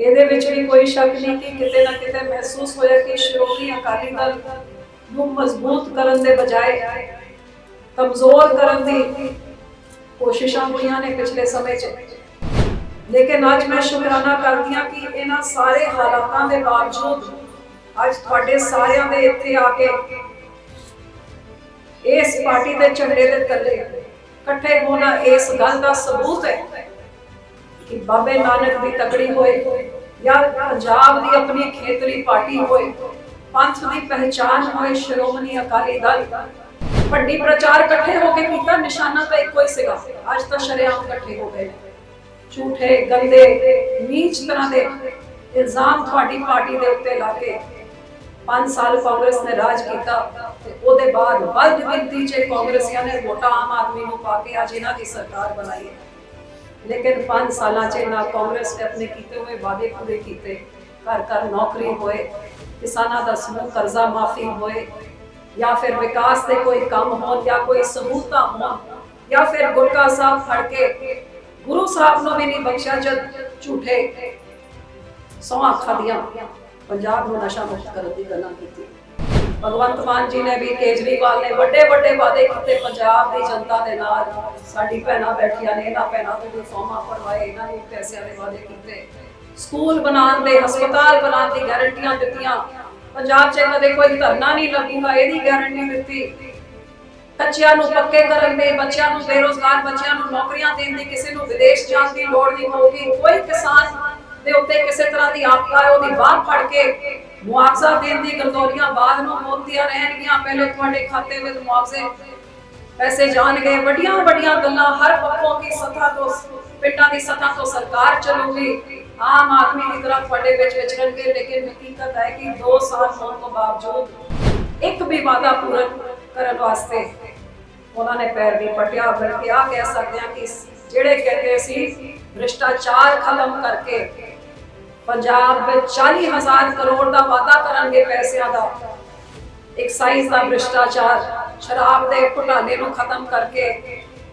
ਇਹਦੇ ਵਿੱਚ ਵੀ ਕੋਈ ਸ਼ੱਕ ਨਹੀਂ ਕਿ ਕਿਤੇ ਨਾ ਕਿਤੇ ਮਹਿਸੂਸ ਹੋਇਆ ਕਿ ਸ਼੍ਰੋਮਣੀ ਅਕਾਲੀ ਦਲ ਨੂੰ ਮਜ਼ਬੂਤ ਕਰਨ ਦੇ ਬਜਾਏ ਕਮਜ਼ੋਰ ਕਰਨ ਦੀ ਕੋਸ਼ਿਸ਼ਾਂ ਹੋਈਆਂ ਨੇ ਪਿਛਲੇ ਸਮੇਂ 'ਚ। ਲੇਕਿਨ ਅੱਜ ਮੈਂ ਸ਼ੁਕਰਾਨਾ ਕਰਦੀ ਹਾਂ ਕਿ ਇਹਨਾਂ ਸਾਰੇ ਹਾਲਾਤਾਂ ਦੇ ਬਾਵਜੂਦ ਅੱਜ ਤੁਹਾਡੇ ਸਾਰਿਆਂ ਦੇ ਇੱਥੇ ਆ ਕੇ ਇਸ ਪਾਰਟੀ ਦੇ ਝੰਡੇ ਦੇ ਥੱਲੇ ਇਕੱਠੇ ਹੋਣਾ ਇਸ ਗੱਲ ਦਾ ਸਬੂਤ ਹੈ। ਕਿ ਬਾਬੇ ਨਾਨਕ ਦੀ ਤਕੜੀ ਹੋਏ ਜਾਂ ਪੰਜਾਬ ਦੀ ਆਪਣੀ ਖੇਤਰੀ ਪਾਰਟੀ ਹੋਏ, ਪੰਥ ਦੀ ਪਹਿਚਾਨ ਹੋਏ ਸ਼੍ਰੋਮਣੀ ਅਕਾਲੀ ਦਲ। ਵੱਡੀ ਪ੍ਰਚਾਰ ਇਕੱਠੇ ਹੋ ਕੇ ਕੀਤਾ, ਨਿਸ਼ਾਨਾ ਤਾਂ ਇੱਕੋ ਹੀ ਸੀਗਾ। ਅੱਜ ਤਾਂ ਸ਼ਰੇਆਮ ਇਕੱਠੇ ਹੋ ਗਏ ਝੂਠੇ, ਗੰਦੇ, ਨੀਚ ਤਰ੍ਹਾਂ ਦੇ ਇਲਜ਼ਾਮ ਤੁਹਾਡੀ ਪਾਰਟੀ ਦੇ ਉੱਤੇ ਲਾ ਕੇ 5 ਸਾਲ ਕਾਂਗਰਸ ਨੇ ਰਾਜ ਕੀਤਾ ਤੇ ਉਹਦੇ ਬਾਅਦ ਵੱਧ ਗਿਣਤੀ 'ਚ ਕਾਂਗਰਸੀਆਂ ਨੇ ਵੋਟਾਂ ਆਮ ਆਦਮੀ ਨੂੰ ਪਾ ਕੇ ਅੱਜ ਇਹਨਾਂ ਦੀ ਸਰਕਾਰ ਬਣਾਈ ਹੈ। ਲੇਕਿਨ 5 ਸਾਲਾਂ 'ਚ ਨਾ ਕਾਂਗਰਸ ਨੇ ਆਪਣੇ ਕੀਤੇ ਹੋਏ ਵਾਅਦੇ ਪੂਰੇ ਕੀਤੇ ਘਰ ਘਰ ਨੌਕਰੀ ਹੋਏ ਕਿਸਾਨਾਂ ਦਾ ਸਮੂਹ ਕਰਜ਼ਾ ਮਾਫੀ ਹੋਏ ਜਾਂ ਫਿਰ ਵਿਕਾਸ ਦੇ ਕੋਈ ਕੰਮ ਹੋਣ ਜਾਂ ਕੋਈ ਸਹੂਲਤਾਂ ਹੋਣ ਜਾਂ ਫਿਰ ਗੁਰਕਾ ਸਾਹਿਬ ਫੜ ਕੇ ਗੁਰੂ ਸਾਹਿਬ ਨੂੰ ਵੀ ਨਹੀਂ ਬਖਸ਼ਿਆ ਜਦ ਝੂਠੇ ਸੌਂ ਖਾਦੀਆਂ ਪੰਜਾਬ ਨੂੰ ਨਸ਼ਾ ਮੁਕਤ ਕਰਨ ਦੀ ਗੱਲਾਂ ਕੀਤੀ ਭਗਵੰਤ ਮਾਨ ਜੀ ਨੇ ਵੀ, ਕੇਜਰੀਵਾਲ ਨੇ ਵੱਡੇ ਵੱਡੇ ਵਾਅਦੇ ਕੀਤੇ ਪੰਜਾਬ ਦੀ ਜਨਤਾ ਦੇ ਨਾਲ। ਸਾਡੀ ਭੈਣਾਂ ਬੈਠੀਆਂ ਨੇ, ਇਹਨਾਂ ਭੈਣਾਂ ਤੋਂ ਵੀ ਫੋਰਮਾਂ ਭਰਵਾਏ, ਇਹਨਾਂ ਨੇ ਪੈਸਿਆਂ ਦੇ ਵਾਅਦੇ ਕੀਤੇ। ਸਕੂਲ ਬਣਾਉਣ ਦੇ, ਹਸਪਤਾਲ ਬਣਾਉਣ ਦੀ ਗਾਰੰਟੀਆਂ ਦਿੱਤੀਆਂ। ਪੰਜਾਬ 'ਚ ਕਦੇ ਕੋਈ ਧਰਨਾ ਨਹੀਂ ਲੱਗੂਗਾ ਇਹਦੀ ਗਾਰੰਟੀ ਦਿੱਤੀ। ਬੱਚਿਆਂ ਨੂੰ ਪੱਕੇ ਕਰਨ ਦੇ, ਬੱਚਿਆਂ ਨੂੰ ਬੇਰੋਜ਼ਗਾਰ, ਬੱਚਿਆਂ ਨੂੰ ਨੌਕਰੀਆਂ ਦੇਣ ਦੀ, ਕਿਸੇ ਨੂੰ ਵਿਦੇਸ਼ ਜਾਣ ਦੀ ਲੋੜ ਨਹੀਂ ਹੋਊਗੀ। ਕੋਈ ਕਿਸਾਨ ਦੇ ਉੱਤੇ ਕਿਸੇ ਤਰ੍ਹਾਂ ਦੀ ਆਪਦਾ ਹੈ ਉਹਦੀ ਬਾਹ ਫੜ ਕੇ ਮੁਆਵਜ਼ਾ ਦੇਣ ਦੀ ਗਰਦੌਰੀਆਂ ਬਾਅਦ ਨੂੰ ਹੁੰਦੀਆਂ ਰਹਿਣਗੀਆਂ। ਪਹਿਲੇ ਤੁਹਾਡੇ ਖਾਤੇ ਵਿੱਚ ਮੁਆਵਜ਼ੇ ਪੈਸੇ ਜਾਣਗੇ। ਵੱਡੀਆਂ ਵੱਡੀਆਂ ਗੱਲਾਂ ਹਰ ਪੱਖੋਂ ਦੀ ਸੱਤਾ ਤੋਂ, ਪਿੰਡਾਂ ਦੀ ਸੱਤਾ ਤੋਂ ਸਰਕਾਰ ਚੱਲੂਗੀ। ਆਮ ਆਦਮੀ ਦੀ ਤਰ੍ਹਾਂ ਤੁਹਾਡੇ ਵਿੱਚ ਵਿਚਰਨਗੇ ਲੇਕਿਨ ਹਕੀਕਤ ਹੈ ਕਿ 2 ਸਾਲ ਹੋਣ ਤੋਂ ਬਾਵਜੂਦ ਇੱਕ ਵੀ ਵਾਅਦਾ ਪੂਰਨ ਕਰਨ ਵਾਸਤੇ ਉਹਨਾਂ ਨੇ ਪੈਰ ਵੀ ਪਟਿਆ। ਬਲਕਿ ਆ ਕਹਿ ਸਕਦੇ ਹਾਂ ਕਿ ਜਿਹੜੇ ਕਹਿੰਦੇ ਸੀ, ਭ੍ਰਿਸ਼ਟਾਚਾਰ ਖਤਮ ਕਰਕੇ ਪੰਜਾਬ ਵਿੱਚ 40000 ਕਰੋੜ ਦਾ ਵਾਅਦਾ ਕਰਨਗੇ ਪੈਸਿਆਂ ਦਾ। ਐਕਸਾਈਜ਼ ਦਾ ਭ੍ਰਿਸ਼ਟਾਚਾਰ, ਸ਼ਰਾਬ ਦੇ ਘੁਟਾਲੇ ਨੂੰ ਖਤਮ ਕਰਕੇ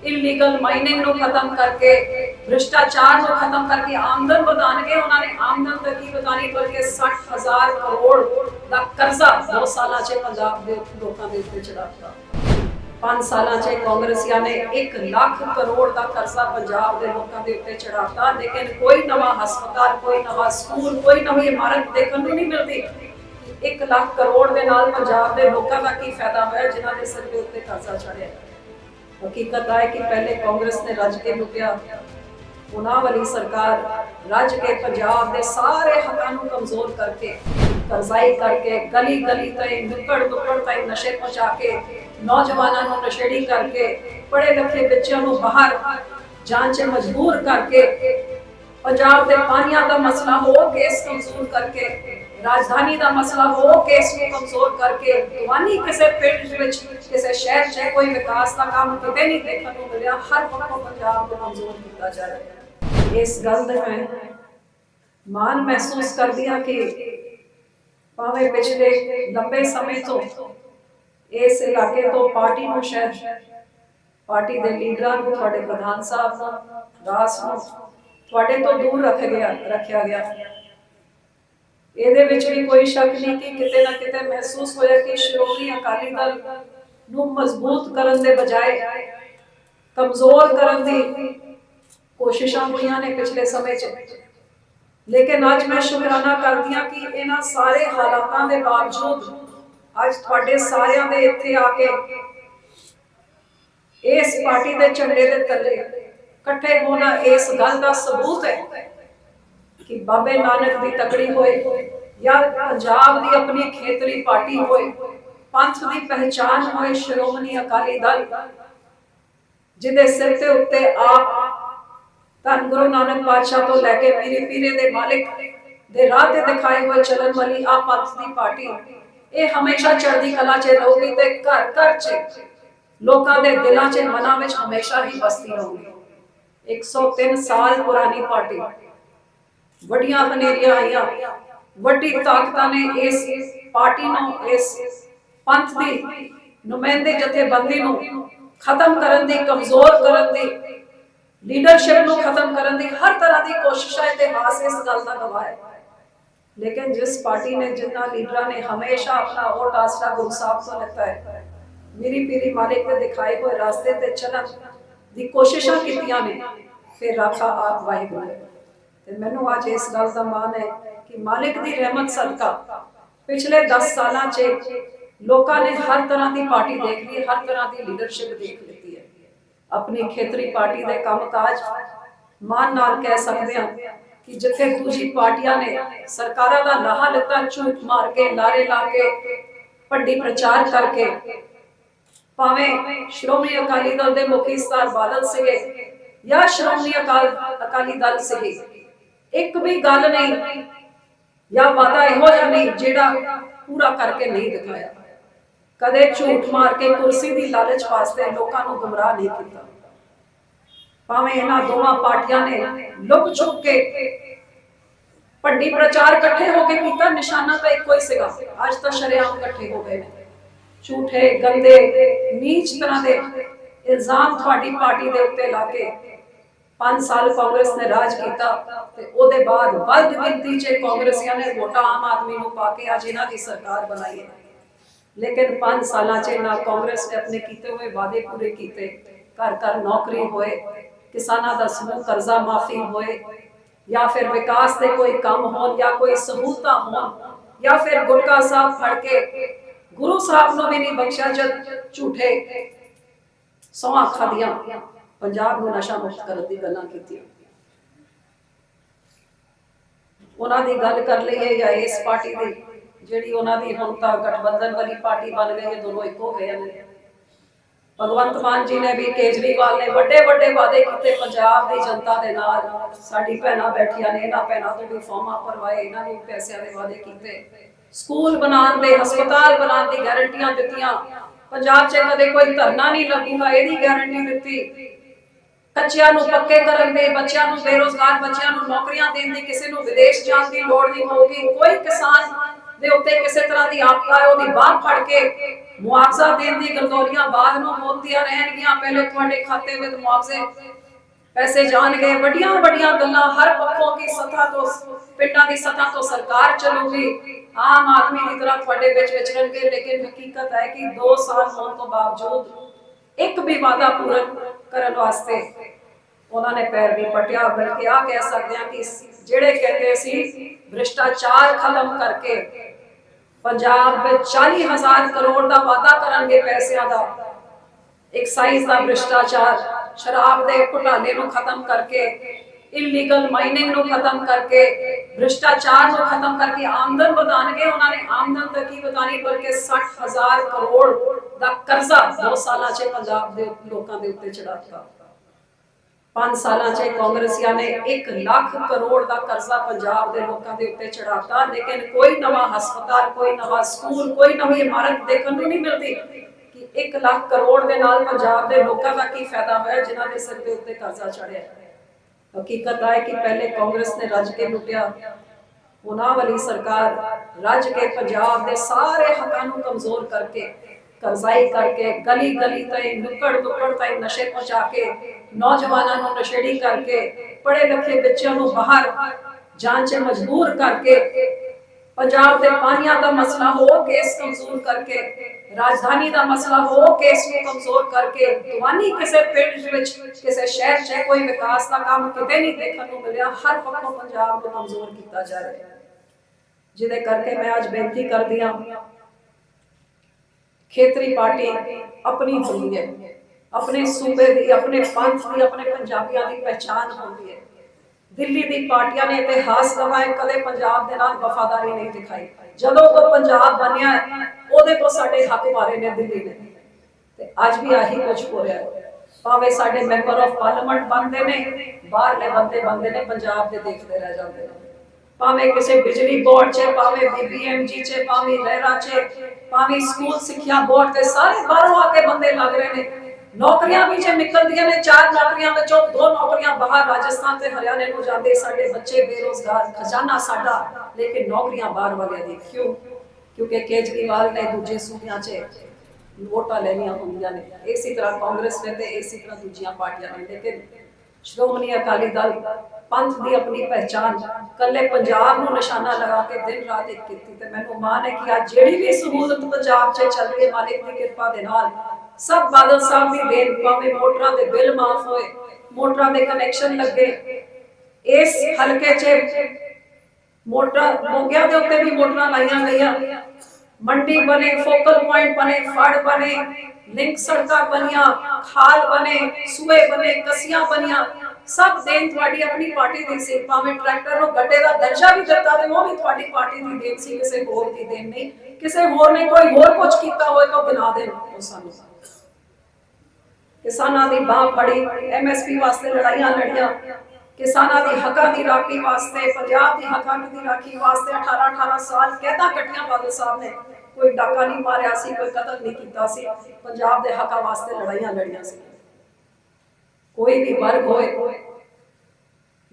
ਇਲੀਗਲ ਮਾਈਨਿੰਗ ਨੂੰ ਖਤਮ ਕਰਕੇ, ਭ੍ਰਿਸ਼ਟਾਚਾਰ ਨੂੰ ਖਤਮ ਕਰਕੇ ਆਮਦਨ ਵਧਾਣਗੇ ਉਹਨਾਂ ਨੇ ਆਮਦਨ ਤਾਂ ਕੀ ਵਧਾਣੀ ਬਲਕਿ 60000 ਕਰੋੜ ਦਾ ਕਰਜ਼ਾ 2 ਸਾਲਾਂ 'ਚ ਪੰਜਾਬ ਦੇ ਲੋਕਾਂ ਦੇ ਉੱਤੇ ਚੜਾਤਾ 5 ਸਾਲਾਂ 'ਚ ਕਾਂਗਰਸੀਆਂ ਨੇ 1 ਲੱਖ ਕਰੋੜ ਦਾ ਕਰਜ਼ਾ ਪੰਜਾਬ ਦੇ ਲੋਕਾਂ ਦੇ ਉੱਤੇ ਚੜਾਤਾ ਲੇਕਿਨ ਕੋਈ ਨਵਾਂ ਹਸਪਤਾਲ, ਕੋਈ ਨਵਾਂ ਸਕੂਲ, ਕੋਈ ਨਵੀਂ ਇਮਾਰਤ ਦੇਖਣ ਨੂੰ ਨਹੀਂ ਮਿਲਦੀ। 1 ਲੱਖ ਕਰੋੜ ਦੇ ਨਾਲ ਪੰਜਾਬ ਦੇ ਲੋਕਾਂ ਦਾ ਕੀ ਫਾਇਦਾ ਹੋਇਆ, ਜਿਨ੍ਹਾਂ ਦੇ ਸਿਰ ਦੇ ਉੱਤੇ ਕਰਜ਼ਾ ਚੜਿਆ ਹਕੀਕਤ ਹੈ ਕਿ ਪਹਿਲੇ ਕਾਂਗਰਸ ਨੇ ਰੱਜ ਕੇ ਲੁੱਟਿਆ। ਉਹਨਾਂ ਵਾਲੀ ਸਰਕਾਰ ਰੱਜ ਕੇ ਪੰਜਾਬ ਦੇ ਸਾਰੇ ਹੱਕਾਂ ਨੂੰ ਕਮਜ਼ੋਰ ਕਰਕੇ, ਕਰਜ਼ਾਈ ਕਰਕੇ ਗਲੀ ਗਲੀ ਤਾਈਂ ਨੁੱਕੜ ਨੁੱਕੜ ਤਾਈਂ ਨਸ਼ੇ ਪਹੁੰਚਾ ਕੇ ਨੌਜਵਾਨਾਂ ਨੂੰ ਨਸ਼ੇੜੀ ਕਰਕੇ, ਪੜ੍ਹੇ ਲਿਖੇ ਬੱਚਿਆਂ ਨੂੰ ਬਾਹਰ ਜਾਣ 'ਚ ਮਜਬੂਰ ਕਰਕੇ, ਪੰਜਾਬ ਦੇ ਪਾਣੀਆਂ ਦਾ ਮਸਲਾ ਹੋ, ਕੇਸ ਕਮਜ਼ੋਰ ਕਰਕੇ, ਰਾਜਧਾਨੀ ਦਾ ਮਸਲਾ ਹੋ, ਕੇਸ ਨੂੰ ਕਮਜ਼ੋਰ ਕਰਕੇ ਦੀਵਾਨੀ ਕਿਸੇ ਪਿੰਡ ਵਿੱਚ, ਕਿਸੇ ਸ਼ਹਿਰ 'ਚ ਕੋਈ ਵਿਕਾਸ ਦਾ ਕੰਮ ਕਿਤੇ ਨਹੀਂ ਦੇਖਣ ਨੂੰ ਮਿਲਿਆ, ਹਰ ਪੱਖੋਂ ਪੰਜਾਬ ਨੂੰ ਕਮਜ਼ੋਰ ਕੀਤਾ ਜਾ ਰਿਹਾ ਹੈ। ਇਸ ਗੱਲ ਦਾ ਮੈਂ ਮਾਣ ਮਹਿਸੂਸ ਕਰਦੀ ਹਾਂ ਕਿ ਭਾਵੇਂ ਪਿਛਲੇ ਲੰਬੇ ਸਮੇਂ ਤੋਂ ਇਸ ਇਲਾਕੇ ਤੋਂ ਪਾਰਟੀ ਨੂੰ ਸ਼ਾਇਦ ਪਾਰਟੀ ਦੇ ਲੀਡਰਾਂ ਨੂੰ, ਤੁਹਾਡੇ ਪ੍ਰਧਾਨ ਸਾਹਿਬ ਨੂੰ ਦਾਸ ਨੂੰ, ਤੁਹਾਡੇ ਤੋਂ ਦੂਰ ਰੱਖ ਗਿਆ, ਰੱਖਿਆ ਗਿਆ। ਇਹਦੇ ਵਿੱਚ ਵੀ ਕੋਈ ਸ਼ੱਕ ਨਹੀਂ ਕਿ ਕਿਤੇ ਨਾ ਕਿਤੇ ਮਹਿਸੂਸ ਹੋਇਆ ਕਿ ਸ਼੍ਰੋਮਣੀ ਅਕਾਲੀ ਦਲ ਨੂੰ ਮਜ਼ਬੂਤ ਕਰਨ ਦੇ ਬਜਾਏ, ਕਮਜ਼ੋਰ ਕਰਨ ਦੀ ਕੋਸ਼ਿਸ਼ਾਂ ਹੋਈਆਂ ਨੇ ਪਿਛਲੇ ਸਮੇਂ 'ਚ। ਲੇਕਿਨ ਅੱਜ ਮੈਂ ਸ਼ੁਕਰਾਨਾ ਕਰਦੀ ਹਾਂ ਕਿ ਇਹਨਾਂ ਸਾਰੇ ਹਾਲਾਤਾਂ ਦੇ ਬਾਵਜੂਦ ਅੱਜ ਤੁਹਾਡੇ ਸਾਰਿਆਂ ਦੇ ਇੱਥੇ ਆ ਕੇ ਇਸ ਪਾਰਟੀ ਦੇ ਝੰਡੇ ਦੇ ਥੱਲੇ ਇਕੱਠੇ ਹੋਣਾ ਇਸ ਗੱਲ ਦਾ ਸਬੂਤ ਹੈ ਕਿ ਬਾਬੇ ਨਾਨਕ ਦੀ ਤਕੜੀ ਹੋਏ ਜਾਂ ਪੰਜਾਬ ਦੀ ਆਪਣੀ ਖੇਤਰੀ ਪਾਰਟੀ ਹੋਏ, ਪੰਥ ਦੀ ਪਹਿਚਾਨ ਹੋਏ ਸ਼੍ਰੋਮਣੀ ਅਕਾਲੀ ਦਲ, ਜਿਹਦੇ ਸਿਰ ਤੇ ਉੱਤੇ ਆਪ ਧੰਨ ਗੁਰੂ ਨਾਨਕ ਪਾਤਸ਼ਾਹ ਤੋਂ ਲੈ ਕੇ ਪੀਰੇ ਪੀਰੇ ਦੇ ਮਾਲਿਕ ਦੇ ਰਾਹ ਤੇ ਦਿਖਾਏ ਹੋਏ ਚੱਲਣ ਵਾਲੀ ਆ ਪੰਥ ਦੀ ਪਾਰਟੀ ਇਹ ਹਮੇਸ਼ਾ ਚੜ੍ਹਦੀ ਕਲਾ 'ਚ ਰਹੂਗੀ ਤੇ ਘਰ ਘਰ 'ਚ ਲੋਕਾਂ ਦੇ ਦਿਲਾਂ 'ਚ ਮਨਾਂ ਵਿੱਚ ਹਮੇਸ਼ਾ ਹੀ ਬਸਦੀ ਰਹੂਗੀ। 103 ਸਾਲ ਪੁਰਾਣੀ ਪਾਰਟੀ। ਵੱਡੀਆਂ ਹਨੇਰੀਆਂ ਆਈਆਂ। ਵੱਡੀ ਤਾਕਤਾਂ ਨੇ ਇਸ ਪਾਰਟੀ ਨੂੰ, ਇਸ ਪੰਥ ਦੀ ਨੁਮਾਇੰਦੇ ਜਥੇਬੰਦੀ ਨੂੰ ਖਤਮ ਕਰਨ ਦੀ, ਕਮਜ਼ੋਰ ਕਰਨ ਦੀ, ਲੀਡਰਸ਼ਿਪ ਨੂੰ ਖਤਮ ਕਰਨ ਦੀ ਹਰ ਤਰ੍ਹਾਂ ਦੀ ਕੋਸ਼ਿਸ਼ ਹੈ ਇਤਿਹਾਸ ਇਸ ਗੱਲ ਦਾ ਗਵਾਹ ਹੈ। ਲੇਕਿਨ ਜਿਸ ਪਾਰਟੀ ਨੇ ਜਿਨ੍ਹਾਂ ਲੀਡਰਾਂ ਨੇ ਹਮੇਸ਼ਾ ਆਪਣਾ ਵੋਟ ਆਸਰਾ ਗੁਰੂ ਸਾਹਿਬ ਤੋਂ ਲਿੱਤਾ ਹੈ ਮੇਰੀ ਪੀਰੀ ਮਾਲਿਕ ਦੇ ਦਿਖਾਏ ਹੋਏ ਰਾਸਤੇ ਤੇ ਚੱਲਣ ਦੀ ਕੋਸ਼ਿਸ਼ਾਂ ਕੀਤੀਆਂ ਨੇ ਫਿਰ ਰਾਖਾ ਆਪ ਵਾਹਿਗੁਰੂ ਤੇ ਮੈਨੂੰ ਅੱਜ ਇਸ ਗੱਲ ਦਾ ਮਾਣ ਹੈ ਕਿ ਮਾਲਿਕ ਦੀ ਰਹਿਮਤ ਸਦਕਾ ਪਿਛਲੇ 10 ਸਾਲਾਂ 'ਚ ਲੋਕਾਂ ਨੇ ਹਰ ਤਰ੍ਹਾਂ ਦੀ ਪਾਰਟੀ ਦੇਖ ਲਈ ਹਰ ਤਰ੍ਹਾਂ ਦੀ ਲੀਡਰਸ਼ਿਪ ਦੇਖ ਲਈ ਹੈ ਆਪਣੀ ਖੇਤਰੀ ਪਾਰਟੀ ਦੇ ਕੰਮਕਾਜ ਮਾਨ ਨਾਲ ਕਹਿ ਸਕਦੇ ਹਾਂ ਕਿ ਜਿੱਥੇ ਦੂਜੀ ਪਾਰਟੀਆਂ ਨੇ ਸਰਕਾਰਾਂ ਦਾ ਲਾਹਾ ਲਿੱਤਾ, ਝੂਠ ਮਾਰ ਕੇ ਲਾਰੇ ਲਾ ਕੇ ਭੰਡੀ ਪ੍ਰਚਾਰ ਕਰਕੇ। ਭਾਵੇਂ ਸ਼੍ਰੋਮਣੀ ਅਕਾਲੀ ਦਲ ਦੇ ਮੁਖੀ ਸਰ ਬਾਦਲ ਸੀਗੇ ਜਾਂ ਸ਼੍ਰੋਮਣੀ ਅਕਾਲ ਅਕਾਲੀ ਦਲ ਸੀਗੇ, ਇੱਕ ਵੀ ਗੱਲ ਨਹੀਂ ਜਾਂ ਵਾਦਾ ਇਹੋ ਜਿਹਾ ਨਹੀਂ ਜਿਹੜਾ ਪੂਰਾ ਕਰਕੇ ਨਹੀਂ ਦਿਖਾਇਆ। ਕਦੇ ਝੂਠ ਮਾਰ ਕੇ ਕੁਰਸੀ ਦੀ ਲਾਲਚ ਵਾਸਤੇ ਲੋਕਾਂ ਨੂੰ ਗੁੰਮਰਾਹ ਨਹੀਂ ਕੀਤਾ। ਭਾਵੇਂ ਇਹਨਾਂ ਦੋਵਾਂ ਪਾਰਟੀਆਂ ਨੇ ਲੁਕ ਛੁਪ ਕੇ ਭੰਡੀ ਪ੍ਰਚਾਰ ਇਕੱਠੇ ਹੋ ਕੇ ਕੀਤਾ, ਨਿਸ਼ਾਨਾ ਤਾਂ ਇੱਕੋ ਹੀ ਸੀਗਾ। ਅੱਜ ਤਾਂ ਸ਼ਰੇਆਮ ਇਕੱਠੇ ਹੋ ਗਏ ਨੇ। ਝੂਠੇ, ਗੰਦੇ, ਨੀਚ ਤਰ੍ਹਾਂ ਦੇ ਇਲਜ਼ਾਮ ਤੁਹਾਡੀ ਪਾਰਟੀ ਦੇ ਉੱਤੇ ਲਾ ਕੇ 5 ਸਾਲ ਕਾਂਗਰਸ ਨੇ ਰਾਜ ਕੀਤਾ ਤੇ ਉਹਦੇ ਬਾਅਦ ਵੱਧ ਗਿਣਤੀ 'ਚ ਕਾਂਗਰਸੀਆਂ ਨੇ ਵੋਟਾਂ ਆਮ ਆਦਮੀ ਨੂੰ ਪਾ ਕੇ ਅੱਜ ਇਹਨਾਂ ਦੀ ਸਰਕਾਰ ਬਣਾਈ ਹੈ। ਲੇਕਿਨ 5 ਸਾਲਾਂ 'ਚ ਨਾ ਕਾਂਗਰਸ ਨੇ ਆਪਣੇ ਕੀਤੇ ਹੋਏ ਵਾਅਦੇ ਪੂਰੇ ਕੀਤੇ। ਘਰ ਘਰ ਨੌਕਰੀ ਹੋਏ ਕਿਸਾਨਾਂ ਦਾ ਸਮੂਹ ਕਰਜ਼ਾ ਮਾਫੀ ਹੋਏ ਜਾਂ ਫਿਰ ਵਿਕਾਸ ਦੇ ਕੋਈ ਕੰਮ ਹੋਣ ਜਾਂ ਕੋਈ ਸਹੂਲਤਾਂ ਹੋਣ ਜਾਂ ਫਿਰ ਗੁਰਕਾ ਸਾਹਿਬ ਫੜ ਕੇ ਗੁਰੂ ਸਾਹਿਬ ਨੂੰ ਵੀ ਨਹੀਂ ਬਖਸ਼ਿਆ ਜਦ ਝੂਠੇ ਸੌਂ ਖਾਦੀਆਂ ਪੰਜਾਬ ਨੂੰ ਨਸ਼ਾ ਮੁਕਤ ਕਰਨ ਦੀ ਗੱਲਾਂ ਕੀਤੀਆਂ। ਉਹਨਾਂ ਦੀ ਗੱਲ ਕਰ ਲਈਏ ਜਾਂ ਇਸ ਪਾਰਟੀ ਦੀ, ਜਿਹੜੀ ਉਹਨਾਂ ਦੀ ਹੁਣ ਤਾਂ ਗਠਬੰਧਨ ਵਾਲੀ ਪਾਰਟੀ ਬਣ ਗਈ ਹੈ ਦੋਨੋਂ ਇੱਕੋ ਗਏ ਨੇ। ਭਗਵੰਤ ਮਾਨ ਜੀ ਨੇ ਵੀ ਕੇਜਰੀਵਾਲ ਨੇ ਵੱਡੇ ਵੱਡੇ ਵਾਅਦੇ ਕੀਤੇ ਪੰਜਾਬ ਦੀ ਜਨਤਾ ਦੇ ਨਾਲ। ਸਾਡੀ ਭੈਣਾਂ ਬੈਠੀਆਂ ਨੇ, ਇਹਨਾਂ ਭੈਣਾਂ ਤੋਂ ਵੀ ਫਾਰਮਾਂ ਭਰਵਾਏ, ਇਹਨਾਂ ਨੇ ਪੈਸਿਆਂ ਦੇ ਵਾਅਦੇ ਕੀਤੇ। ਸਕੂਲ ਬਣਾਉਣ ਦੇ, ਹਸਪਤਾਲ ਬਣਾਉਣ ਦੀ ਗਾਰੰਟੀਆਂ ਦਿੱਤੀਆਂ। ਪੰਜਾਬ 'ਚ ਕਦੇ ਕੋਈ ਧਰਨਾ ਨਹੀਂ ਲੱਗੂਗਾ ਇਹਦੀ ਗਾਰੰਟੀ ਦਿੱਤੀ। ਕੱਚਿਆਂ ਨੂੰ ਪੱਕੇ ਕਰਨ ਦੇ, ਬੱਚਿਆਂ ਨੂੰ ਬੇਰੋਜ਼ਗਾਰ, ਬੱਚਿਆਂ ਨੂੰ ਨੌਕਰੀਆਂ ਦੇਣ ਦੀ, ਕਿਸੇ ਨੂੰ ਵਿਦੇਸ਼ ਜਾਣ ਦੀ ਲੋੜ ਨਹੀਂ ਹੋਊਗੀ। ਕੋਈ ਕਿਸਾਨ ਦੇ ਉੱਤੇ ਕਿਸੇ ਤਰ੍ਹਾਂ ਦੀ ਆਪਦਾ ਹੈ ਉਹਦੀ ਬਾਹ ਫੜ ਕੇ ਮੁਆਵਜ਼ਾ ਦੇਣ ਦੀ ਗਰਦੌਰੀਆਂ ਬਾਅਦ ਨੂੰ ਹੁੰਦੀਆਂ ਰਹਿਣਗੀਆਂ। ਪਹਿਲੇ ਤੁਹਾਡੇ ਖਾਤੇ ਵਿੱਚ ਮੁਆਵਜ਼ੇ ਪੈਸੇ ਜਾਣਗੇ। ਵੱਡੀਆਂ ਵੱਡੀਆਂ ਗੱਲਾਂ, ਹਰ ਪੱਖੋਂ ਦੀ ਸੱਤਾ ਤੋਂ, ਪਿੰਡਾਂ ਦੀ ਸੱਤਾ ਤੋਂ ਸਰਕਾਰ ਚੱਲੂਗੀ। ਆਮ ਆਦਮੀ ਦੀ ਤਰ੍ਹਾਂ ਤੁਹਾਡੇ ਵਿੱਚ ਵਿਚਰਨਗੇ ਲੇਕਿਨ ਹਕੀਕਤ ਹੈ ਕਿ 2 ਸਾਲ ਹੋਣ ਤੋਂ ਬਾਵਜੂਦ ਇੱਕ ਵੀ ਵਾਅਦਾ ਪੂਰਾ ਕਰਨ ਵਾਸਤੇ ਉਹਨਾਂ ਨੇ ਪੈਰ ਵੀ ਪਟਿਆ। ਬਲਕਿ ਆ ਕਹਿ ਸਕਦੇ ਹਾਂ ਕਿ ਜਿਹੜੇ ਕਹਿੰਦੇ ਸੀ, ਭ੍ਰਿਸ਼ਟਾਚਾਰ ਖਤਮ ਕਰਕੇ ਪੰਜਾਬ ਵਿੱਚ 40000 ਕਰੋੜ ਦਾ ਵਾਅਦਾ ਕਰਨਗੇ ਪੈਸਿਆਂ ਦਾ। ਐਕਸਾਈਜ਼ ਦਾ ਭ੍ਰਿਸ਼ਟਾਚਾਰ, ਸ਼ਰਾਬ ਦੇ ਘੁਟਾਲੇ ਨੂੰ ਖਤਮ ਕਰਕੇ ਇਲੀਗਲ ਮਾਈਨਿੰਗ ਨੂੰ ਖਤਮ ਕਰਕੇ, ਭ੍ਰਿਸ਼ਟਾਚਾਰ ਨੂੰ ਖਤਮ ਕਰਕੇ ਆਮਦਨ ਵਧਾਣਗੇ ਉਹਨਾਂ ਨੇ ਆਮਦਨ ਤਾਂ ਕੀ ਵਧਾਣੀ ਬਲਕਿ 60000 ਕਰੋੜ ਦਾ ਕਰਜ਼ਾ 2 ਸਾਲਾਂ 'ਚ ਪੰਜਾਬ ਦੇ ਲੋਕਾਂ ਦੇ ਉੱਤੇ ਚੜਾਤਾ 5 ਸਾਲਾਂ 'ਚ ਕਾਂਗਰਸੀਆਂ ਨੇ 1 ਲੱਖ ਕਰੋੜ ਦਾ ਕਰਜ਼ਾ ਪੰਜਾਬ ਦੇ ਲੋਕਾਂ ਦੇ ਉੱਤੇ ਚੜਾਤਾ ਲੇਕਿਨ ਕੋਈ ਨਵਾਂ ਹਸਪਤਾਲ, ਕੋਈ ਨਵਾਂ ਸਕੂਲ, ਕੋਈ ਨਵੀਂ ਇਮਾਰਤ ਦੇਖਣ ਨੂੰ ਨਹੀਂ ਮਿਲਦੀ ਕਿ 1 ਲੱਖ ਕਰੋੜ ਦੇ ਨਾਲ ਪੰਜਾਬ ਦੇ ਲੋਕਾਂ ਦਾ ਕੀ ਫਾਇਦਾ ਹੋਇਆ ਜਿਨ੍ਹਾਂ ਦੇ ਸਿਰ ਦੇ ਉੱਤੇ ਕਰਜ਼ਾ ਚੜਿਆ ਹਕੀਕਤ ਹੈ ਕਿ ਪਹਿਲੇ ਕਾਂਗਰਸ ਨੇ ਰੱਜ ਕੇ ਲੁੱਟਿਆ। ਉਹਨਾਂ ਵਾਲੀ ਸਰਕਾਰ ਰੱਜ ਕੇ ਪੰਜਾਬ ਦੇ ਸਾਰੇ ਹੱਕਾਂ ਨੂੰ ਕਮਜ਼ੋਰ ਕਰਕੇ, ਕਰਜ਼ਾਈ ਕਰਕੇ ਗਲੀ ਗਲੀ ਤਾਈਂ ਨੁੱਕੜ ਨੁੱਕੜ ਤਾਈਂ ਨਸ਼ੇ ਪਹੁੰਚਾ ਕੇ ਨੌਜਵਾਨਾਂ ਨੂੰ ਨਸ਼ੇੜੀ ਕਰਕੇ, ਪੜ੍ਹੇ ਲਿਖੇ ਬੱਚਿਆਂ ਨੂੰ ਬਾਹਰ ਜਾਣ 'ਚ ਮਜਬੂਰ ਕਰਕੇ, ਪੰਜਾਬ ਦੇ ਪਾਣੀਆਂ ਦਾ ਮਸਲਾ ਹੋ, ਕੇਸ ਕਮਜ਼ੋਰ ਕਰਕੇ, ਰਾਜਧਾਨੀ ਦਾ ਮਸਲਾ ਹੋ, ਕੇਸ ਨੂੰ ਕਮਜ਼ੋਰ ਕਰਕੇ, ਦੀਵਾਨੀ ਕਿਸੇ ਪਿੰਡ ਵਿੱਚ, ਕਿਸੇ ਸ਼ਹਿਰ 'ਚ ਕੋਈ ਵਿਕਾਸ ਦਾ ਕੰਮ ਕਿਤੇ ਨਹੀਂ ਦੇਖਣ ਨੂੰ ਮਿਲਿਆ, ਹਰ ਪੱਖੋਂ ਪੰਜਾਬ ਨੂੰ ਕਮਜ਼ੋਰ ਕੀਤਾ ਜਾ ਰਿਹਾ ਹੈ। ਜਿਹਦੇ ਕਰਕੇ ਮੈਂ ਅੱਜ ਬੇਨਤੀ ਕਰਦੀ ਹਾਂ, ਖੇਤਰੀ ਪਾਰਟੀ ਆਪਣੀ ਹੁੰਦੀ ਹੈ। ਆਪਣੇ ਸੂਬੇ ਦੀ, ਆਪਣੇ ਪੰਥ ਦੀ, ਆਪਣੇ ਪੰਜਾਬੀਆਂ ਦੀ ਪਹਿਚਾਨ ਹੁੰਦੀ ਹੈ। ਦਿੱਲੀ ਦੀ ਪਾਰਟੀਆਂ ਨੇ ਇਤਿਹਾਸ ਗਵਾਏ ਕਦੇ ਪੰਜਾਬ ਦੇ ਨਾਲ ਵਫਾਦਾਰੀ ਨਹੀਂ ਦਿਖਾਈ। ਜਦੋਂ ਤੋਂ ਪੰਜਾਬ ਬਣਿਆ, ਉਹਦੇ ਤੋਂ ਸਾਡੇ ਹੱਕ ਮਾਰੇ ਨੇ ਦਿੱਲੀ ਨੇ। ਤੇ ਅੱਜ ਵੀ ਆਹੀ ਕੁਝ ਹੋ ਰਿਹਾ ਹੈ। ਭਾਵੇਂ ਸਾਡੇ ਮੈਂਬਰ ਆਫ ਪਾਰਲੀਮੈਂਟ ਬਣਦੇ ਨੇ, ਬਾਹਰਲੇ ਬੰਦੇ ਬਣਦੇ ਨੇ, ਪੰਜਾਬ ਦੇ ਦੇਖਦੇ ਰਹਿ ਜਾਂਦੇ ਨੇ। ਭਾਵੇਂ ਕਿਸੇ ਬਿਜਲੀ ਬੋਰਡ 'ਚ, ਭਾਵੇਂ ਬੀਬੀਐਮਜੀ 'ਚ, ਭਾਵੇਂ ਰਹਿਰਾ 'ਚ, ਭਾਵੇਂ ਸਕੂਲ ਸਿੱਖਿਆ ਬੋਰਡ ਤੇ ਸਾਰੇ ਬਾਹਰੋਂ ਆ ਕੇ ਬੰਦੇ ਲੱਗ ਰਹੇ ਨੇ। ਨੌਕਰੀਆਂ ਵੀ ਜੇ ਨਿਕਲਦੀਆਂ ਨੇ, ਚਾਰ ਨੌਕਰੀਆਂ ਵਿੱਚੋਂ ਦੋ ਨੌਕਰੀਆਂ ਬਾਹਰ ਰਾਜਸਥਾਨ ਤੇ ਹਰਿਆਣੇ ਨੂੰ ਜਾਂਦੇ, ਸਾਡੇ ਬੱਚੇ ਬੇਰੋਜ਼ਗਾਰ, ਖਜ਼ਾਨਾ ਸਾਡਾ, ਲੇਕਿਨ ਨੌਕਰੀਆਂ ਬਾਹਰ ਵਾਲਿਆਂ ਦੀ, ਕਿਉਂ? ਕਿਉਂਕਿ ਕੇਜਰੀਵਾਲ ਨੇ ਦੂਜੇ ਸੂਬਿਆਂ 'ਚ ਵੋਟਾਂ ਲੈਣੀਆਂ ਹੁੰਦੀਆਂ ਨੇ। ਇਸੇ ਤਰ੍ਹਾਂ ਕਾਂਗਰਸ ਨੇ ਤੇ ਇਸੇ ਤਰ੍ਹਾਂ ਦੂਜੀਆਂ ਪਾਰਟੀਆਂ ਨੇ। ਲੇਕਿਨ ਸ਼੍ਰੋਮਣੀ ਅਕਾਲੀ ਦਲ ਪੰਥ ਦੀ ਆਪਣੀ ਪਹਿਚਾਨ ਕੱਲੇ ਪੰਜਾਬ ਨੂੰ ਨਿਸ਼ਾਨਾ ਲਗਾ ਕੇ ਦਿਨ ਰਾਤ ਇੱਕ ਕੀਤੀ ਤੇ ਮੈਨੂੰ ਮਾਣ ਹੈ ਕਿ ਅੱਜ ਜਿਹੜੀ ਵੀ ਸਹੂਲਤ ਪੰਜਾਬ 'ਚ ਚੱਲ ਰਹੀ ਹੈ, ਮਾਲਿਕ ਦੀ ਕਿਰਪਾ ਦੇ ਨਾਲ ਸਭ ਬਾਦਲ ਸਾਹਿਬ ਦੀ ਦੇਣ ਭਾਵੇਂ ਮੋਟਰਾਂ ਦੇ ਬਿੱਲ ਮਾਫ ਹੋਏ ਮੋਟਰਾਂ ਦੇ ਕਨੈਕਸ਼ਨ ਲੱਗੇ ਇਸ ਹਲਕੇ 'ਚ ਮੋਟਰ ਮੋਗਿਆਂ ਦੇ ਉੱਤੇ ਵੀ ਮੋਟਰਾਂ ਲਾਈਆਂ ਗਈਆਂ ਮੰਡੀ ਬਣੇ ਫੋਕਲ ਪੁਆਇੰਟ ਬਣੇ ਫੜ ਬਣੇ ਲਿੰਕ ਸੜਕਾਂ ਬਣੀਆਂ ਖਾਲ ਬਣੇ ਸੂਏ ਬਣੇ ਕਸੀਆਂ ਬਣੀਆਂ ਸਭ ਦੇਣ ਤੁਹਾਡੀ ਆਪਣੀ ਪਾਰਟੀ ਦੀ ਸੀ ਭਾਵੇਂ ਟਰੈਕਟਰ ਨੂੰ ਗੱਡੇ ਦਾ ਦਰਜਾ ਵੀ ਦਿੱਤਾ ਤੇ ਉਹ ਵੀ ਤੁਹਾਡੀ ਪਾਰਟੀ ਦੀ ਦੇਣ ਸੀ ਕਿਸੇ ਹੋਰ ਦੀ ਦੇਣ ਨਹੀਂ ਕਿਸੇ ਹੋਰ ਨੇ ਕੋਈ ਹੋਰ ਕੁਝ ਕੀਤਾ ਹੋਵੇ ਤਾਂ ਗਿਣਾ ਦੇਣ ਉਹ ਸਾਨੂੰ ਕਿਸਾਨਾਂ ਦੀ ਬਾਹ ਫੜੀ ਐਮਐਸਪੀ ਵਾਸਤੇ ਲੜਾਈਆਂ ਲੜੀਆਂ। ਕਿਸਾਨਾਂ ਦੀ ਹੱਕਾਂ ਦੀ ਰਾਖੀ ਵਾਸਤੇ, ਪੰਜਾਬ ਦੀ ਹੱਕਾਂ ਦੀ ਰਾਖੀ ਵਾਸਤੇ 18 18 ਸਾਲ ਕੈਦਾਂ ਕੱਟੀਆਂ ਬਾਦਲ ਸਾਹਿਬ ਨੇ। ਕੋਈ ਡਾਕਾ ਨਹੀਂ ਮਾਰਿਆ ਸੀ, ਕੋਈ ਕਤਲ ਨਹੀਂ ਕੀਤਾ ਸੀ। ਪੰਜਾਬ ਦੇ ਹੱਕਾਂ ਵਾਸਤੇ ਲੜਾਈਆਂ ਲੜੀਆਂ ਸੀ। ਕੋਈ ਵੀ ਵਰਗ ਹੋਏ,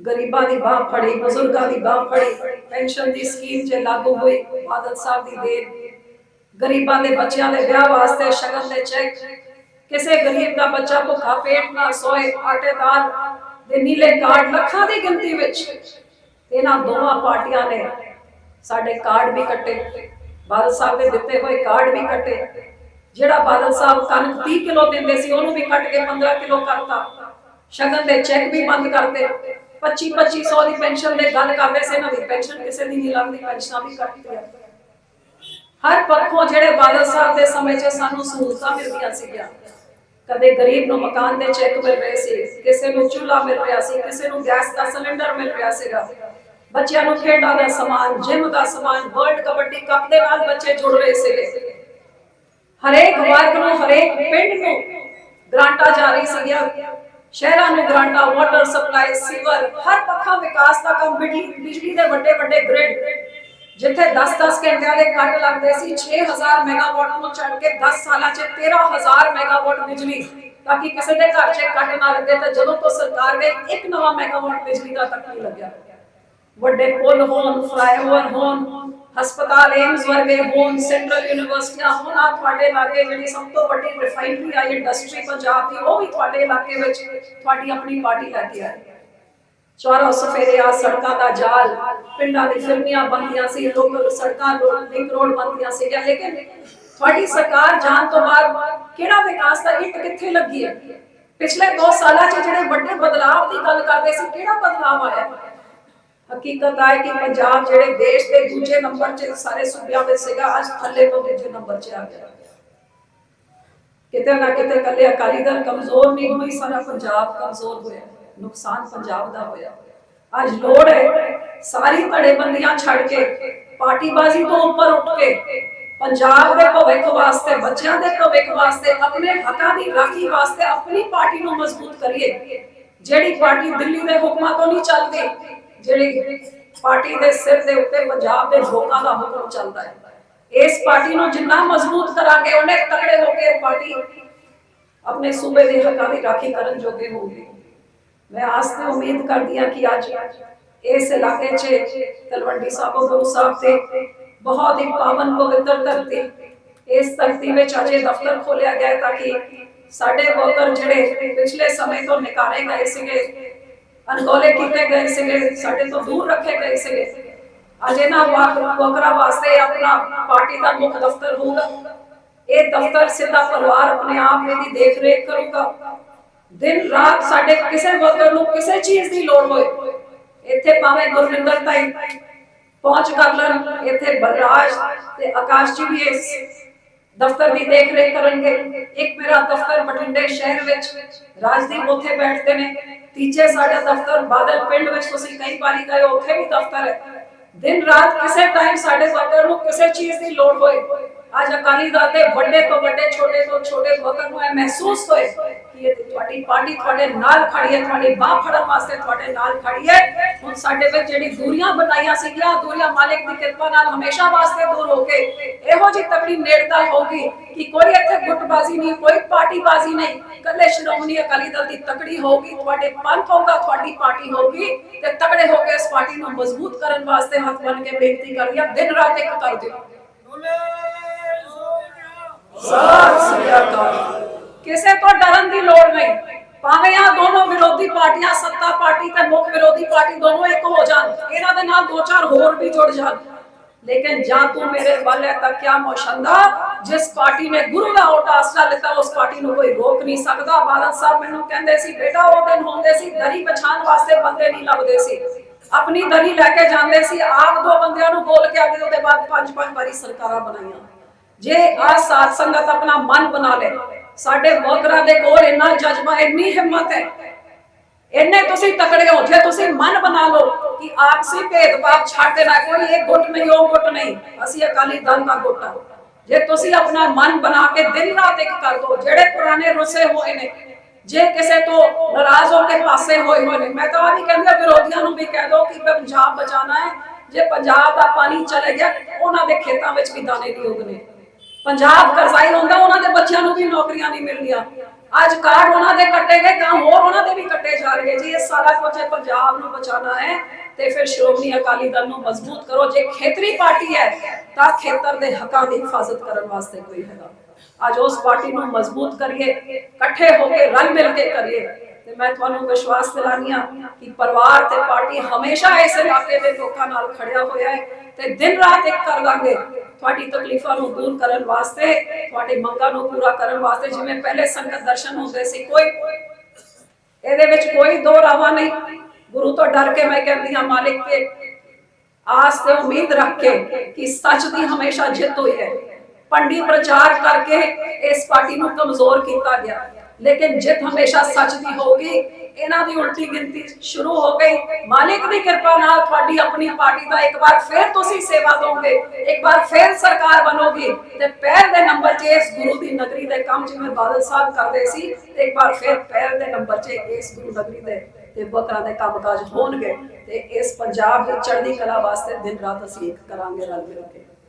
ਗਰੀਬਾਂ ਦੀ ਬਾਹ ਫੜੀ, ਬਜ਼ੁਰਗਾਂ ਦੀ ਬਾਹ ਫੜੀ, ਪੈਨਸ਼ਨ ਦੀ ਸਕੀਮ ਜੇ ਲਾਗੂ ਹੋਈ, ਬਾਦਲ ਸਾਹਿਬ ਦੀ ਦੇਣ। ਗਰੀਬਾਂ ਦੇ ਬੱਚਿਆਂ ਦੇ ਵਿਆਹ ਵਾਸਤੇ ਸ਼ਗਨ ਦੇ ਚੈੱਕ ਕਿਸੇ ਗਰੀਬ ਦਾ ਬੱਚਾ ਭੁੱਖਾ ਪੇਟ ਨਾ ਸੋਏ ਆਟੇਦਾਰ ਦੇ ਨੀਲੇ ਕਾਰਡ ਲੱਖਾਂ ਦੀ ਗਿਣਤੀ ਵਿੱਚ ਇਹਨਾਂ ਦੋਵਾਂ ਪਾਰਟੀਆਂ ਨੇ ਸਾਡੇ ਕਾਰਡ ਵੀ ਕੱਟੇ, ਬਾਦਲ ਸਾਹਿਬ ਦੇ ਦਿੱਤੇ ਹੋਏ ਕਾਰਡ ਵੀ ਕੱਟੇ, ਜਿਹੜਾ ਬਾਦਲ ਸਾਹਿਬ ਕਣਕ 30 ਕਿਲੋ ਦਿੰਦੇ ਸੀ, ਉਹਨੂੰ ਵੀ ਕੱਟ ਕੇ 15 ਕਿਲੋ ਕਰਤਾ। ਸ਼ਗਨ ਦੇ ਚੈੱਕ ਵੀ ਬੰਦ ਕਰਤੇ 25 2500 ਦੀ ਪੈਨਸ਼ਨ ਦੇ ਗੱਲ ਕਰਦੇ ਸੀ, ਇਹਨਾਂ ਦੀ ਪੈਨਸ਼ਨ ਕਿਸੇ ਦੀ ਨਹੀਂ ਲੱਗਦੀ, ਪੈਨਸ਼ਨਾਂ ਵੀ ਕੱਟਤੀਆਂ। ਹਰ ਪੱਖੋਂ ਜਿਹੜੇ ਬਾਦਲ ਸਾਹਿਬ ਦੇ ਸਮੇਂ 'ਚ ਸਾਨੂੰ ਸਹੂਲਤਾਂ ਮਿਲਦੀਆਂ ਸੀਗੀਆਂ। ਕਦੇ ਗਰੀਬ ਨੂੰ ਮਕਾਨ ਦੇ ਚੈੱਕ ਮਿਲ ਰਹੇ ਸੀ, ਕਿਸੇ ਨੂੰ ਚੁੱਲ੍ਹਾ ਮਿਲ ਰਿਹਾ ਸੀ, ਕਿਸੇ ਨੂੰ ਗੈਸ ਦਾ ਸਿਲੰਡਰ ਮਿਲ ਰਿਹਾ ਸੀਗਾ। ਬੱਚਿਆਂ ਨੂੰ ਖੇਡਾਂ ਦਾ ਸਮਾਨ ਜਿਮ ਦਾ ਸਮਾਨ ਵਰਲਡ ਕਬੱਡੀ ਕੱਪ ਦੇ ਨਾਲ ਬੱਚੇ ਜੁੜ ਰਹੇ ਸੀਗੇ। ਹਰੇਕ ਵਰਗ ਨੂੰ, ਹਰੇਕ ਪਿੰਡ ਨੂੰ ਗ੍ਰਾਂਟਾਂ ਜਾਰੀ ਸੀਗੀਆਂ। ਸ਼ਹਿਰਾਂ ਨੂੰ ਗ੍ਰਾਂਟਾਂ ਵਾਟਰ ਸਪਲਾਈ ਸੀਵਰ ਹਰ ਪੱਖਾਂ ਵਿਕਾਸ ਦਾ ਕੰਮ, ਬਿਜਲੀ ਦੇ ਵੱਡੇ ਵੱਡੇ ਗ੍ਰਿਡ ਜਿੱਥੇ 10-10 ਘੰਟਿਆਂ ਦੇ ਕੱਟ ਲੱਗਦੇ ਸੀ 6000 ਮੈਗਾਵਾਟ ਨੂੰ ਚੜ ਕੇ 10 ਸਾਲਾਂ 'ਚ 13000 ਮੈਗਾਵਾਟ ਬਿਜਲੀ। ਤਾਂ ਕਿ ਕਿਸੇ ਦੇ ਘਰ 'ਚ ਕੱਟ ਨਾ ਲੱਗੇ, ਤਾਂ ਜਦੋਂ ਤੋਂ ਸਰਕਾਰ ਗਈ ਇੱਕ ਨਵਾਂ ਮੈਗਾਵਾਟ ਬਿਜਲੀ ਦਾ ਤੱਕ ਨਹੀਂ ਲੱਗਿਆ। ਵੱਡੇ ਪੁਲ ਹੋਣ ਫਲਾਈਓਵਰ ਹੋਣ, ਹਸਪਤਾਲ ਏਮਸ ਵਰਗੇ ਹੋਣ ਸੈਂਟਰਲ ਯੂਨੀਵਰਸਿਟੀਆਂ ਹੋਣ ਆ ਤੁਹਾਡੇ ਇਲਾਕੇ ਜਿਹੜੀ ਸਭ ਤੋਂ ਵੱਡੀ ਰਿਫਾਈਨਰੀ ਆਈ ਇੰਡਸਟਰੀ ਪੰਜਾਬ ਦੀ, ਉਹ ਵੀ ਤੁਹਾਡੇ ਇਲਾਕੇ ਵਿੱਚ ਤੁਹਾਡੀ ਆਪਣੀ ਪਾਰਟੀ ਲੈ ਕੇ ਆਈ। ਚੌਰਾ ਸਫੇਰੇ ਆ ਸੜਕਾਂ ਦਾ ਜਾਲ। ਪਿੰਡਾਂ ਦੀ ਫਿਰਮੀਆਂ ਬਣਦੀਆਂ ਸੀ, ਲੋਕ ਸੜਕਾਂ ਲਿੰਕ ਰੋਡ ਬਣਦੀਆਂ ਸੀ ਲੇਕਿਨ ਤੁਹਾਡੀ ਸਰਕਾਰ ਜਾਣ ਤੋਂ ਬਾਅਦ ਕਿਹੜਾ ਵਿਕਾਸ ਦਾ ਇੱਟ ਕਿੱਥੇ ਲੱਗੀ ਹੈ? ਪਿਛਲੇ 2 ਸਾਲਾਂ 'ਚ ਜਿਹੜੇ ਵੱਡੇ ਬਦਲਾਅ ਦੀ ਗੱਲ ਕਰਦੇ ਸੀ, ਕਿਹੜਾ ਬਦਲਾਅ ਆਇਆ? ਹਕੀਕਤ ਹੈ ਕਿ ਪੰਜਾਬ ਜਿਹੜੇ ਦੇਸ਼ ਦੇ ਦੂਜੇ ਨੰਬਰ 'ਚ ਸਾਰੇ ਸੂਬਿਆਂ ਵਿੱਚ ਸੀਗਾ, ਅੱਜ ਥੱਲੇ ਤੋਂ ਦੂਜੇ ਨੰਬਰ 'ਚ ਆ ਗਿਆ। ਕਿਤੇ ਨਾ ਕਿਤੇ ਕੱਲੇ ਅਕਾਲੀ ਦਲ ਕਮਜ਼ੋਰ ਨਹੀਂ ਹੋਈ, ਸਾਰਾ ਪੰਜਾਬ ਕਮਜ਼ੋਰ ਹੋਇਆ। ਨੁਕਸਾਨ ਪੰਜਾਬ ਦਾ ਹੋਇਆ ਅੱਜ ਲੋੜ ਹੈ ਸਾਰੀ ਧੜੇਬੰਦੀਆਂ ਛੱਡ ਕੇ ਪਾਰਟੀਬਾਜ਼ੀ ਤੋਂ ਉੱਪਰ ਉੱਠ ਕੇ ਪੰਜਾਬ ਦੇ ਭਵਿੱਖ ਵਾਸਤੇ ਬੱਚਿਆਂ ਦੇ ਭਵਿੱਖ ਵਾਸਤੇ ਆਪਣੇ ਹੱਕਾਂ ਦੀ ਰਾਖੀ ਵਾਸਤੇ ਆਪਣੀ ਪਾਰਟੀ ਨੂੰ ਮਜ਼ਬੂਤ ਕਰੀਏ ਜਿਹੜੀ ਪਾਰਟੀ ਦਿੱਲੀ ਦੇ ਹੁਕਮਾਂ ਤੋਂ ਨਹੀਂ ਚੱਲਦੀ ਜਿਹੜੀ ਪਾਰਟੀ ਦੇ ਸਿਰ ਦੇ ਉੱਤੇ ਪੰਜਾਬ ਦੇ ਲੋਕਾਂ ਦਾ ਹੁਕਮ ਚੱਲਦਾ ਹੈ ਇਸ ਪਾਰਟੀ ਨੂੰ ਜਿੰਨਾ ਮਜ਼ਬੂਤ ਕਰਾਂਗੇ ਉਹਨੇ ਤਕੜੇ ਹੋ ਕੇ ਪਾਰਟੀ ਆਪਣੇ ਸੂਬੇ ਦੇ ਹੱਕਾਂ ਦੀ ਰਾਖੀ ਕਰਨ ਜੋਗੇ ਹੋਊਗੀ ਮੈਂ ਆਸ ਤੇ ਉਮੀਦ ਕਰਦੀ ਹਾਂ ਕਿ ਅੱਜ ਇਸ ਇਲਾਕੇ 'ਚ ਤਲਵੰਡੀ ਸਾਬੋ ਗੁਰੂ ਸਾਹਿਬ ਤੇ ਬਹੁਤ ਹੀ ਪਾਵਨ ਪਵਿੱਤਰ ਧਰਤੀ, ਇਸ ਧਰਤੀ ਵਿੱਚ ਅਜੇ ਦਫ਼ਤਰ ਖੋਲਿਆ ਗਿਆ ਤਾਂ ਕਿ ਸਾਡੇ ਵਰਕਰ ਜਿਹੜੇ ਪਿਛਲੇ ਸਮੇਂ ਤੋਂ ਨਿਕਾਰੇ ਗਏ ਸੀਗੇ ਅਨਗੋਲੇ ਕੀਤੇ ਗਏ ਸੀਗੇ, ਸਾਡੇ ਤੋਂ ਦੂਰ ਰੱਖੇ ਗਏ ਸੀਗੇ, ਅੱਜ ਇਹਨਾਂ ਵਰਕਰਾਂ ਵਾਸਤੇ ਆਪਣਾ ਪਾਰਟੀ ਦਾ ਮੁੱਖ ਦਫ਼ਤਰ ਹੋਊਗਾ। ਇਹ ਦਫ਼ਤਰ ਸਿੱਧਾ ਪਰਿਵਾਰ ਆਪਣੇ ਆਪ ਇਹਦੀ ਦੇਖ ਰੇਖ ਕਰੂਗਾ। ਦਿਨ ਰਾਤ ਸਾਡੇ ਕਿਸੇ ਵਰਕਰ ਨੂੰ ਕਿਸੇ ਚੀਜ਼ ਦੀ ਲੋੜ ਹੋਏ, ਇੱਥੇ ਭਾਵੇਂ ਗੁਰਵਿੰਦਰ ਤਾਈ ਪਹੁੰਚ ਕਰ ਲੈਣ, ਇੱਥੇ ਬਲਰਾਜ ਤੇ ਆਕਾਸ਼ ਜੀ ਵੀ ਇਸ ਦਫ਼ਤਰ ਦੀ ਦੇਖ ਰੇਖ ਕਰਨਗੇ। ਇੱਕ ਮੇਰਾ ਦਫ਼ਤਰ ਬਠਿੰਡੇ ਸ਼ਹਿਰ ਵਿੱਚ ਰਾਜਦੀਪ ਉੱਥੇ ਬੈਠਦੇ ਨੇ। ਤੀਜੇ ਸਾਡਾ ਦਫ਼ਤਰ ਬਾਦਲ ਪਿੰਡ ਵਿੱਚ ਤੁਸੀਂ ਕਈ ਵਾਰੀ ਗਏ ਉੱਥੇ ਵੀ ਦਫ਼ਤਰ ਹੈ। ਦਿਨ ਰਾਤ ਕਿਸੇ ਟਾਈਮ ਸਾਡੇ ਵਰਕਰ ਨੂੰ ਕਿਸੇ ਚੀਜ਼ ਦੀ ਲੋੜ ਹੋਏ। ਅੱਜ ਅਕਾਲੀ ਦਲ ਦੇ ਵੱਡੇ ਤੋਂ ਵੱਡੇ, ਛੋਟੇ ਤੋਂ ਛੋਟੇ ਵਰਕਰ ਨੂੰ ਇਹ ਮਹਿਸੂਸ ਹੋਏ ਤੁਹਾਡੀ ਪਾਰਟੀ ਤੁਹਾਡੇ ਨਾਲ ਖੜੀ ਹੈ ਤੁਹਾਡੀ ਬਾਹ ਫੜਨ ਵਾਸਤੇ ਤੁਹਾਡੇ ਨਾਲ ਖੜੀ ਹੈ। ਹੁਣ ਸਾਡੇ ਵਿੱਚ ਜਿਹੜੀ ਦੂਰੀਆਂ ਬਣਾਈਆਂ ਸੀਗੀਆਂ ਦੂਰੀਆਂ ਮਾਲਿਕ ਦੀ ਕਿਰਪਾ ਨਾਲ ਹਮੇਸ਼ਾ ਵਾਸਤੇ ਦੂਰ ਹੋ ਕੇ ਇਹੋ ਜਿਹੀ ਤਕੜੀ ਨੇੜਤਾ ਹੋਗੀ ਕਿ ਕੋਈ ਇੱਥੇ ਗੁੱਟਬਾਜ਼ੀ ਨਹੀਂ ਕੋਈ ਪਾਰਟੀਬਾਜ਼ੀ ਨਹੀਂ। ਕੱਲੇ ਸ਼੍ਰੋਮਣੀ ਅਕਾਲੀ ਦਲ ਦੀ ਤਕੜੀ ਹੋਗੀ ਤੁਹਾਡੇ ਪੰਥ ਹੋਗਾ ਤੁਹਾਡੀ ਪਾਰਟੀ ਹੋਗੀ ਤੇ ਤਕੜੇ ਹੋ ਕੇ ਇਸ ਪਾਰਟੀ ਨੂੰ ਮਜ਼ਬੂਤ ਕਰਨ ਵਾਸਤੇ ਹੱਥ ਬੰਨ ਕੇ ਬੇਨਤੀ ਕਰ ਰਹੀ ਹਾਂ ਦਿਨ ਰਾਤ ਇੱਕ ਕਰ ਦਿਓ। ਸਤਿ ਸ੍ਰੀ ਅਕਾਲ। ਕਿਸੇ ਤੋਂ ਡਰਨ ਦੀ ਲੋੜ ਨਹੀਂ। ਭਾਵੇਂ ਆ ਦੋਨੋਂ ਵਿਰੋਧੀ ਪਾਰਟੀਆਂ, ਸੱਤਾ ਪਾਰਟੀ ਤੇ ਮੁੱਖ ਵਿਰੋਧੀ ਪਾਰਟੀ ਦੋਨੋਂ ਇੱਕ ਹੋ ਜਾਣ, ਇਹਨਾਂ ਦੇ ਨਾਲ ਦੋ ਚਾਰ ਹੋਰ ਵੀ ਜੁੜ ਜਾਣ। ਲੇਕਿਨ ਜਾਂ ਤੂੰ ਮੇਰੇ ਵੱਲ ਹੈ ਤਾਂ ਕਿਆ ਮੋਸ਼ੰਦਾ? ਜਿਸ ਪਾਰਟੀ ਨੇ ਗੁਰੂ ਦਾ ਓਟ ਆਸਰਾ ਲਿੱਤਾ, ਉਸ ਪਾਰਟੀ ਨੂੰ ਕੋਈ ਰੋਕ ਨਹੀਂ ਸਕਦਾ। ਬਾਦਲ ਸਾਹਿਬ ਮੈਨੂੰ ਕਹਿੰਦੇ ਸੀ, ਬੇਟਾ, ਉਹ ਦਿਨ ਹੁੰਦੇ ਸੀ, ਦਰੀ ਪਛਾਣ ਵਾਸਤੇ ਬੰਦੇ ਨਹੀਂ ਲੱਭਦੇ ਸੀ। ਆਪਣੀ ਦਰੀ ਲੈ ਕੇ ਜਾਂਦੇ ਸੀ, ਆਪ ਦੋ ਬੰਦਿਆਂ ਨੂੰ ਬੋਲ ਕੇ ਅੱਗੇ ਉਹਦੇ ਬਾਅਦ ਪੰਜ ਪੰਜ ਵਾਰੀ ਸਰਕਾਰਾਂ ਬਣਾਈਆਂ। ਜੇ ਆ ਸਾਧ ਸੰਗਤ ਆਪਣਾ ਮਨ ਬਣਾ ਲੇ ਸਾਡੇ ਵਰਕਰਾਂ ਦੇ ਕੋਲ ਇੰਨਾ ਜਜ਼ਬਾ, ਇੰਨੀ ਹਿੰਮਤ ਹੈ। ਇੰਨੇ ਤੁਸੀਂ ਤਕੜੇ ਹੋ, ਜੇ ਤੁਸੀਂ ਮਨ ਬਣਾ ਲਓ ਕਿ ਆਪਸੀ ਭੇਦਭਾਵ ਛੱਡ ਦੇਣਾ, ਕੋਈ ਇਹ ਗੁੱਟ ਨਹੀਂ, ਉਹ ਗੁੱਟ ਨਹੀਂ, ਅਸੀਂ ਅਕਾਲੀ ਦਲ ਦਾ ਗੁੱਟ ਹਾਂ। ਜੇ ਤੁਸੀਂ ਆਪਣਾ ਮਨ ਬਣਾ ਕੇ ਦਿਨ ਰਾਤ ਇੱਕ ਕਰ ਦੋ, ਜਿਹੜੇ ਪੁਰਾਣੇ ਰੁੱਸੇ ਹੋਏ ਨੇ, ਜੇ ਕਿਸੇ ਤੋਂ ਨਾਰਾਜ਼ ਹੋ ਕੇ ਪਾਸੇ ਹੋਏ ਹੋਏ ਨੇ, ਮੈਂ ਤਾਂ ਆ ਵੀ ਕਹਿੰਦੀ ਵਿਰੋਧੀਆਂ ਨੂੰ ਵੀ ਕਹਿ ਦੋ ਕਿ ਪੰਜਾਬ ਬਚਾਣਾ ਹੈ, ਜੇ ਪੰਜਾਬ ਦਾ ਪਾਣੀ ਚਲੇ ਗਿਆ, ਉਹਨਾਂ ਦੇ ਖੇਤਾਂ ਵਿੱਚ ਵੀ ਦਾਣੇ ਨਹੀਂ ਉਗਨੇ ਪੰਜਾਬ ਕਰਜ਼ਾਈ ਹੁੰਦਾ, ਉਹਨਾਂ ਦੇ ਬੱਚਿਆਂ ਨੂੰ ਵੀ ਨੌਕਰੀਆਂ ਨਹੀਂ ਮਿਲਣੀਆਂ ਅੱਜ ਕਾਰਡ ਉਹਨਾਂ ਦੇ ਕੱਟੇ ਗਏ, ਤਾਂ ਹੋਰ ਉਹਨਾਂ ਦੇ ਵੀ ਕੱਟੇ ਜਾ ਰਹੇ ਜੀ, ਇਹ ਸਾਰਾ ਕੁਝ ਪੰਜਾਬ ਨੂੰ ਬਚਾਉਣਾ ਹੈ ਤੇ ਫਿਰ ਸ਼੍ਰੋਮਣੀ ਅਕਾਲੀ ਦਲ ਨੂੰ ਮਜ਼ਬੂਤ ਕਰੋ। ਜੇ ਖੇਤਰੀ ਪਾਰਟੀ ਹੈ, ਤਾਂ ਖੇਤਰ ਦੇ ਹੱਕਾਂ ਦੀ ਹਿਫਾਜ਼ਤ ਕਰਨ ਵਾਸਤੇ ਕੋਈ ਹੈਗਾ। ਅੱਜ ਉਸ ਪਾਰਟੀ ਨੂੰ ਮਜ਼ਬੂਤ ਕਰੀਏ, ਇਕੱਠੇ ਹੋ ਕੇ ਰਲ ਮਿਲ ਕੇ ਕਰੀਏ। ਤੇ ਮੈਂ ਤੁਹਾਨੂੰ ਵਿਸ਼ਵਾਸ ਦਿਲਾਨੀ ਆ ਕਿ ਪਰਿਵਾਰ ਤੇ ਪਾਰਟੀ ਹਮੇਸ਼ਾ ਇਸ ਇਲਾਕੇ ਦੇ ਲੋਕਾਂ ਨਾਲ ਖੜਿਆ ਹੋਇਆ ਹੈ ਤੇ ਦਿਨ ਰਾਤ ਇੱਕ ਕਰ ਲਾਂਗੇ ਤੁਹਾਡੀ ਤਕਲੀਫਾਂ ਨੂੰ ਦੂਰ ਕਰਨ ਵਾਸਤੇ, ਤੁਹਾਡੀ ਮੰਗਾਂ ਨੂੰ ਪੂਰਾ ਕਰਨ ਵਾਸਤੇ ਜਿਵੇਂ ਪਹਿਲੇ ਸੰਗਤ ਦਰਸ਼ਨ ਹੁੰਦੇ ਸੀ, ਕੋਈ ਇਹਦੇ ਵਿੱਚ ਕੋਈ ਦੋ ਰਾਵਾ ਨਹੀਂ। ਗੁਰੂ ਤੋਂ ਡਰ ਕੇ ਮੈਂ ਕਹਿੰਦੀ ਹਾਂ, ਮਾਲਿਕ ਤੇ ਆਸ ਤੇ ਉਮੀਦ ਰੱਖ ਕੇ ਕਿ ਸੱਚ ਦੀ ਹਮੇਸ਼ਾ ਜਿੱਤ ਹੋਈ ਹੈ। ਪੰਡੀ ਪ੍ਰਚਾਰ ਕਰਕੇ ਇਸ ਪਾਰਟੀ ਨੂੰ ਕਮਜ਼ੋਰ ਕੀਤਾ ਗਿਆ। ਲੇਕਿਨ ਜਿੱਤ ਹਮੇਸ਼ਾ ਸੱਚ ਦੀ ਹੋਗੀ ਇਹਨਾਂ ਦੀ ਉਲਟੀ ਗਿਣਤੀ ਸ਼ੁਰੂ ਹੋ ਗਈ। ਮਾਲਿਕ ਦੀ ਕਿਰਪਾ ਨਾਲ ਤੁਹਾਡੀ ਆਪਣੀ ਪਾਰਟੀ ਦਾ ਇੱਕ ਵਾਰ ਫਿਰ ਤੁਸੀਂ ਸੇਵਾ ਦੋਗੇ ਇੱਕ ਵਾਰ ਫਿਰ ਸਰਕਾਰ ਬਣੋਗੀ। ਤੇ ਪਹਿਲ ਦੇ ਨੰਬਰ 'ਚ ਇਸ ਗੁਰੂ ਦੀ ਨਗਰੀ ਦੇ ਕੰਮ ਜਿਵੇਂ ਬਾਦਲ ਸਾਹਿਬ ਕਰਦੇ ਸੀ, ਤੇ ਇੱਕ ਵਾਰ ਫਿਰ ਪਹਿਲ ਦੇ ਨੰਬਰ 'ਚ ਇਸ ਗੁਰੂ ਨਗਰੀ ਦੇ ਤੇ ਬਕਰਾ ਦੇ ਕੰਮਕਾਜ ਹੋਣਗੇ। ਤੇ ਇਸ ਪੰਜਾਬ ਦੀ ਚੜ੍ਹਦੀ ਕਲਾ ਵਾਸਤੇ ਦਿਨ ਰਾਤ ਅਸੀਂ ਇੱਕ ਕਰਾਂਗੇ ਰਲ ਮਿਲ ਕੇ।